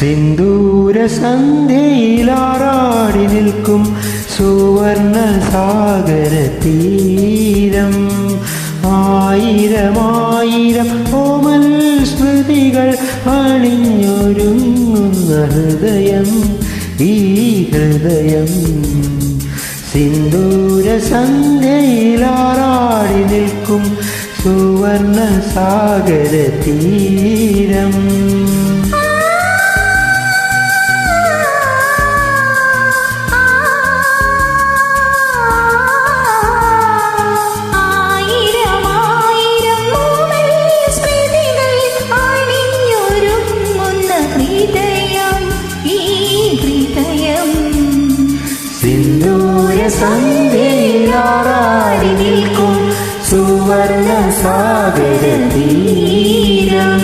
സിന്ദൂര സന്ധ്യയിലാറാടി നിൽക്കും സുവർണ സാഗര തീരം ആയിരമായിരം ഓമൽ സ്മൃതികൾ അണിഞ്ഞൊരുങ്ങുന്ന ഹൃദയം ഈ ഹൃദയം. സിന്ദൂര സന്ധ്യയിലാറാടി നിൽക്കും സുവർണ സാഗര തീരം സിന്ദൂര സന്ധ്യയിലാറാടി നിൽക്കും സുവർണ സാഗര തീരം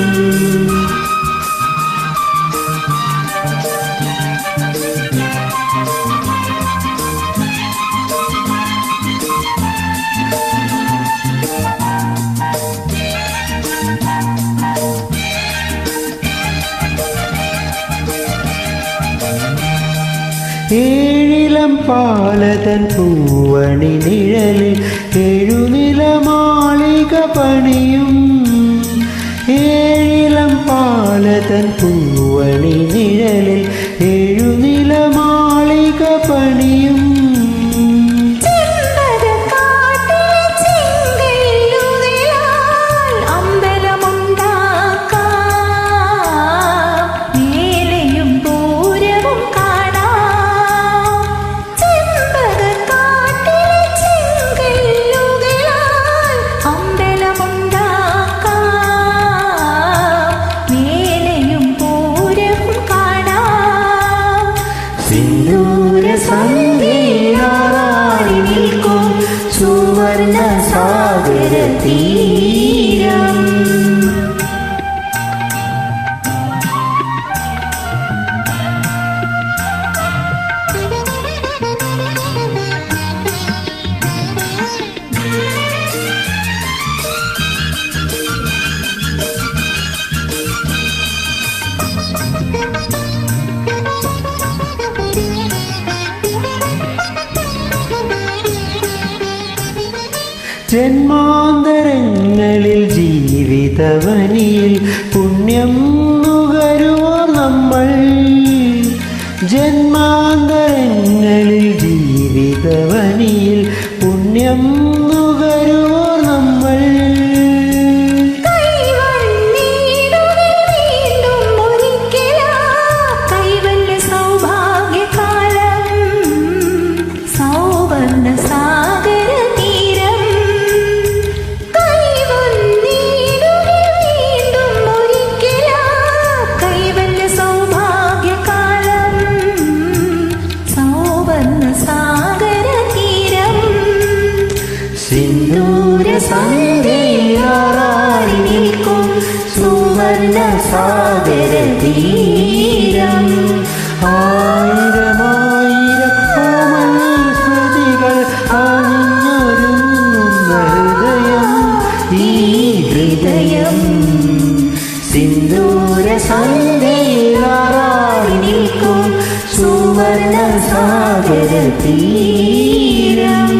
ഏഴിലം இளம் பாலதன் பூவணி நிழலில் எழுநில மாளிக பணியும் ஏழிளம் பாலதன் பூவணி நிழலில் Sim. ജന്മാന്തരങ്ങളിൽ ജീവിതവനിയിൽ പുണ്യം നുകരുവോ നമ്മൾ? ജന്മാന്തരങ്ങളിൽ ഹൃദയം സിന്ദൂര സന്ധ്യയിലാറാടി നിൽക്കും സുവർണ സാഗര തീരം